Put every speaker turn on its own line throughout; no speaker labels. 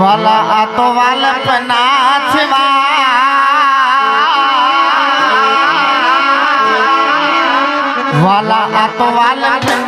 વાલા આ તો વાલપના છવા વાલા. આ તો વાલપના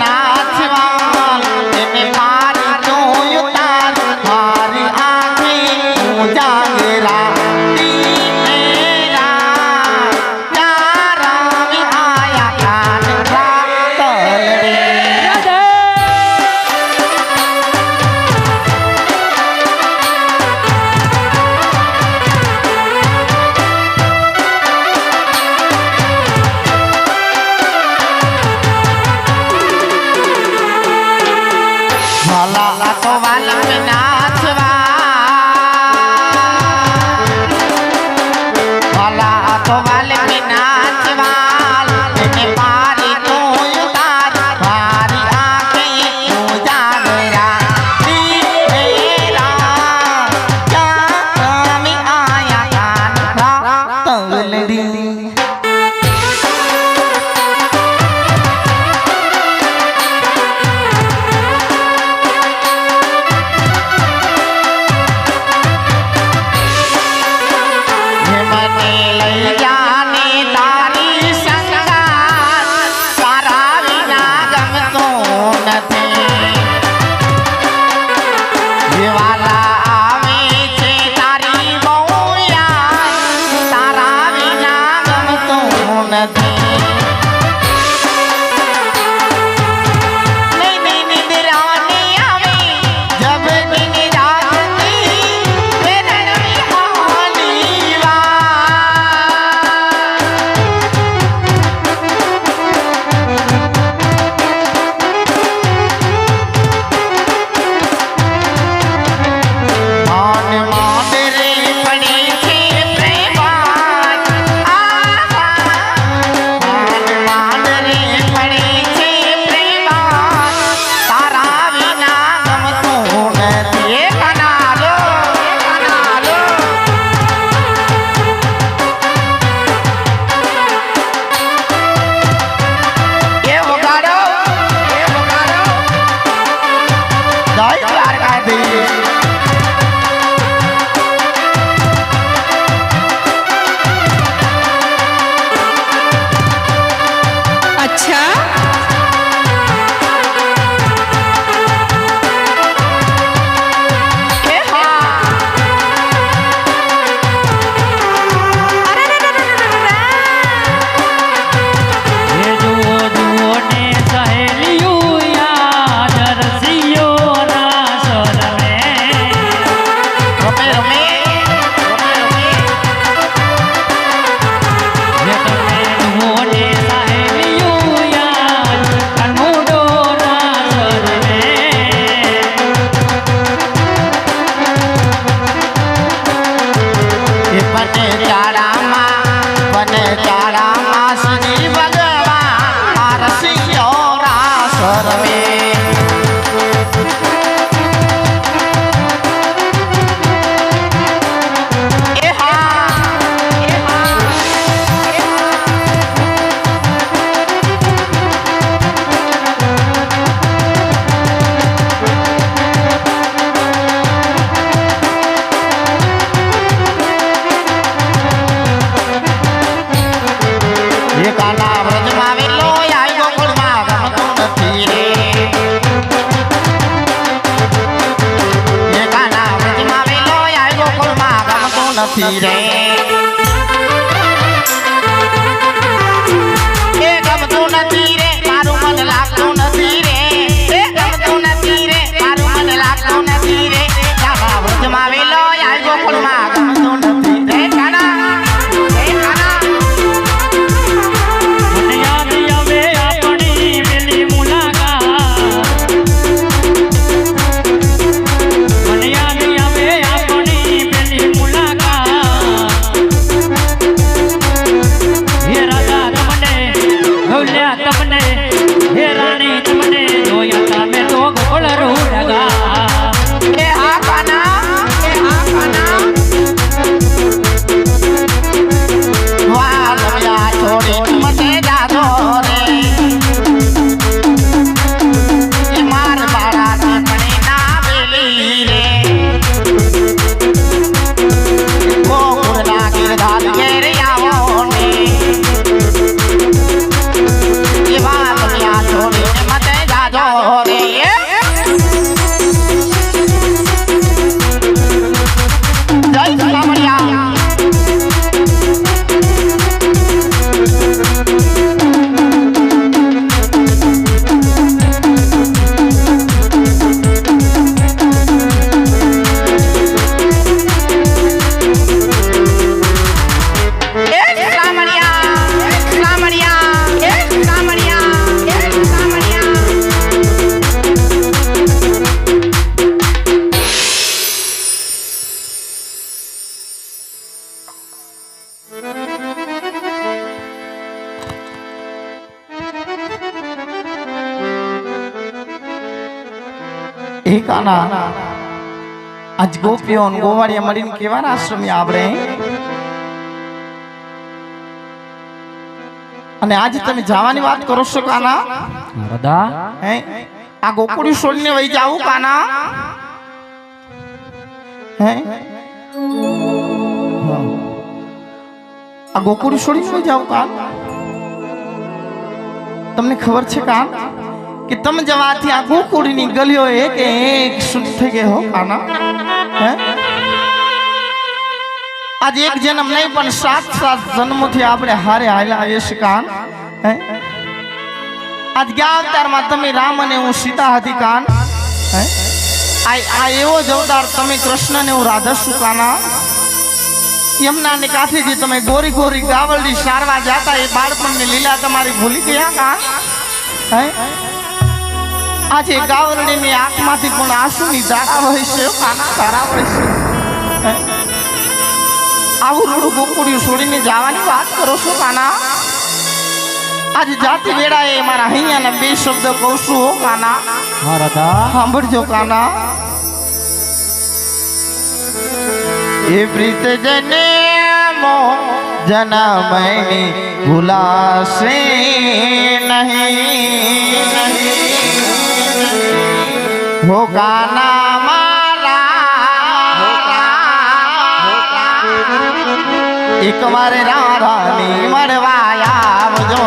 Khi કાના આજ ગોપીઓ ગોવાળિયા મળીને કેવાના આશ્રમે આપણે અને આજે તમે જવાની વાત કરો છો કાના?
દાદા
હે? આ ગોકુળી છોડીને વહી જાવ કાના. હે? આ ગોકુળી છોડીને વહી જાવ કાન. તમને ખબર છે કાન? કે તમે જવાથી આ ગોકુળની ગલીઓ એક એક શુદ્ધ થઈ ગઈ હો, કાના? હે? આજે એક જન્મ નહીં, પણ સાત સાત જન્મોથી આપણે હારે હાલ્યા આવીએ છીએ, કાન. હે? આજ ગયા અવતારમાં તમે રામ અને હું સીતા હતી, કાન. હે? આ એવો જ અવતાર તમે કૃષ્ણ ને હું રાધા છું, કાના. યમુના ને કાંઠેથી તમે ગોરી ગોરી ગાવલડી સારવા જાતા, એ બાળપણની લીલા તમારી ભૂલી ગયા કાન હે? આજે ગાવલડીની આંખમાંથી પણ આંસુની ધારા હોય છે. કાના ધારા હોય છે. આવું રૂડું ગોકુડિયું છોડીને જવાની વાત કરો છો કાના? આજે જાતિ વેળાએ મારા અહીંયાના બે શબ્દ કહું છું હો કાના. સાંભળજો કાના. એ પ્રીત જને મો જનમની ભૂલાશે નહીં. હો કાના મારા. એક વાર રાધાની મળવા આવજો.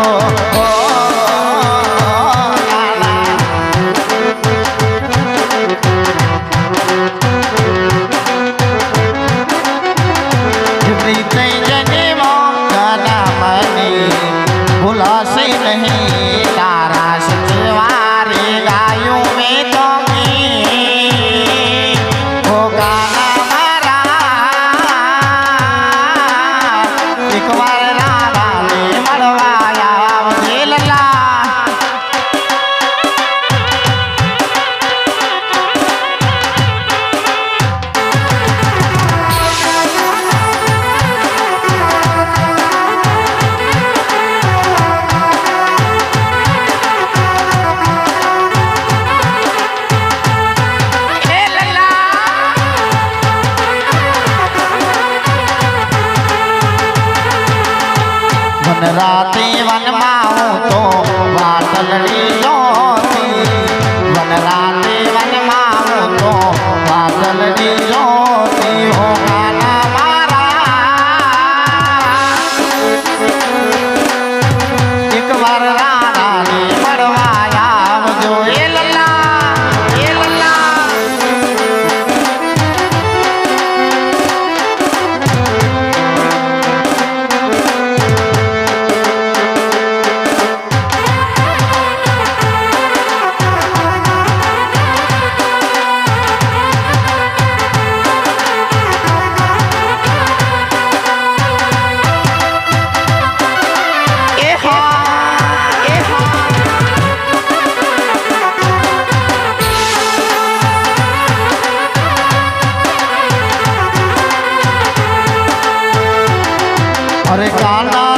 અરે કાના.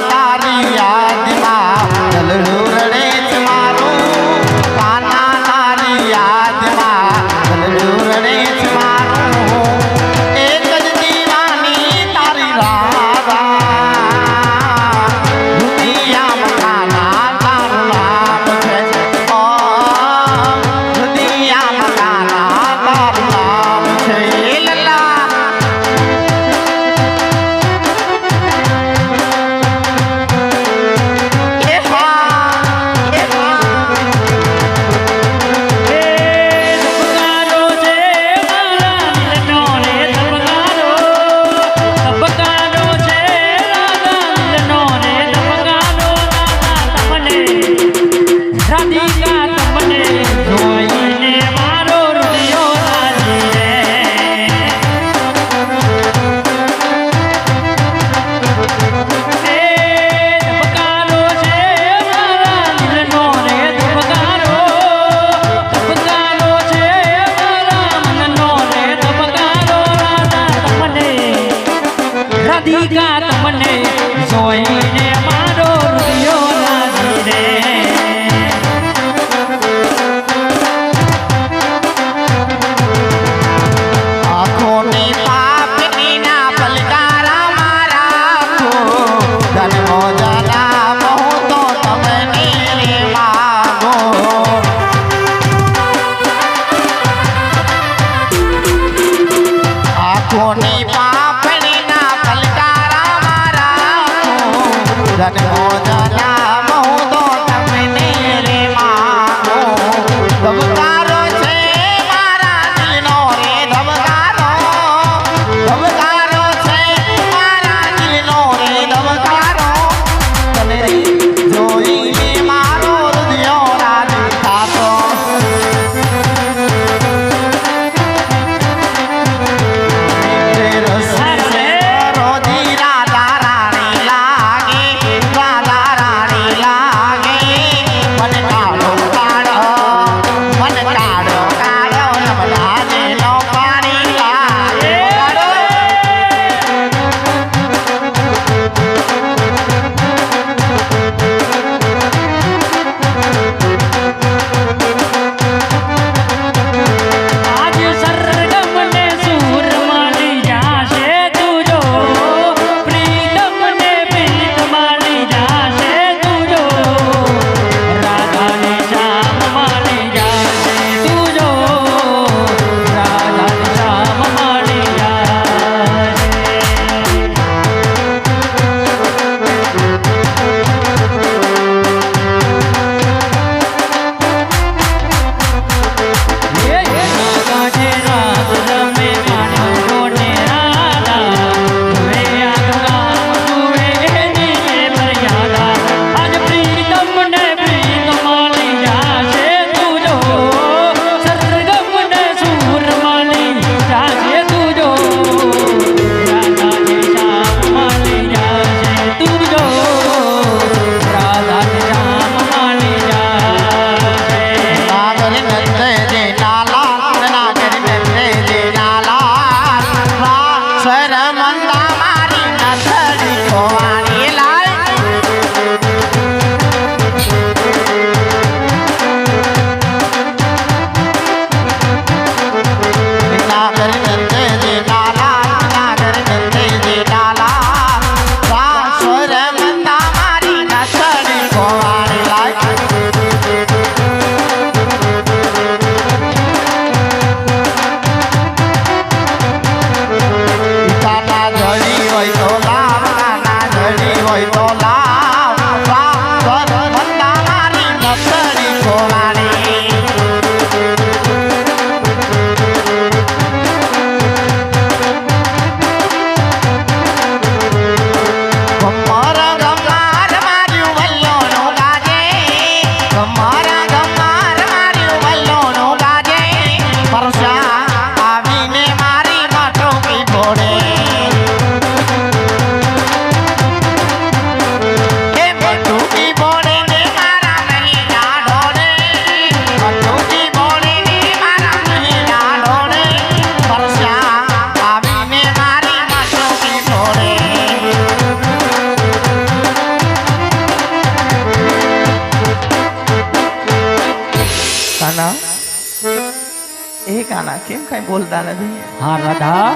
બોલતા નથી.
હા
રાધા.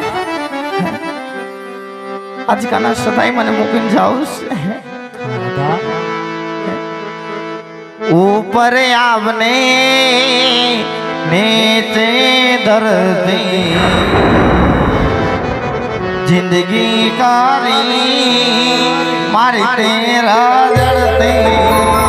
આજકાલના સદાય મને મૂકી જાઉં
છે.
ઉપર આવને નેચે દર્દી. જિંદગી કારી મારી તેરા દર્દી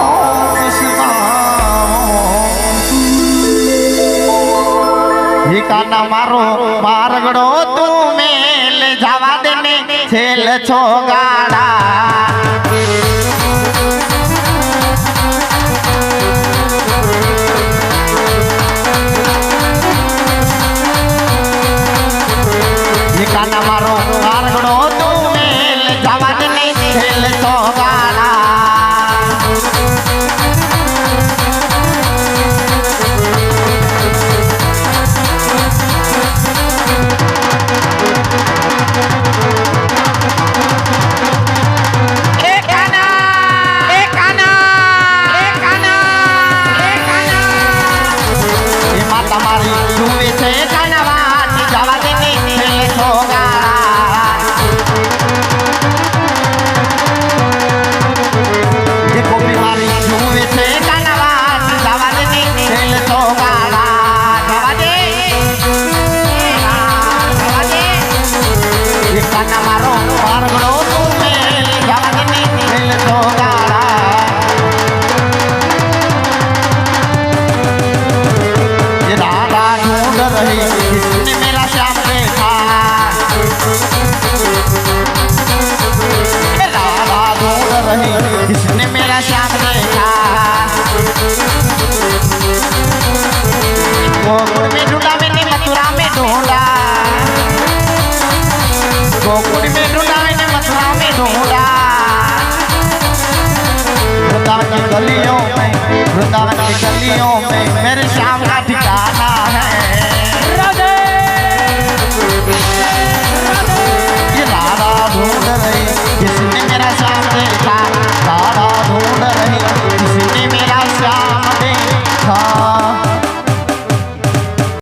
કાના મારો મારગડો તું મેલ જવા દેને. છેલ છો ગાડા. ગોકુળ મે ઢૂલા મે ને મથુરા મે ઢોલા ગોકુળ મે ઢૂલા મે ને મથુરા મે ઢોલા વૃંદાવન ગલીઓ મે વૃંદાવન ગલીઓ મે. મેરે શ્યામ રાધિકા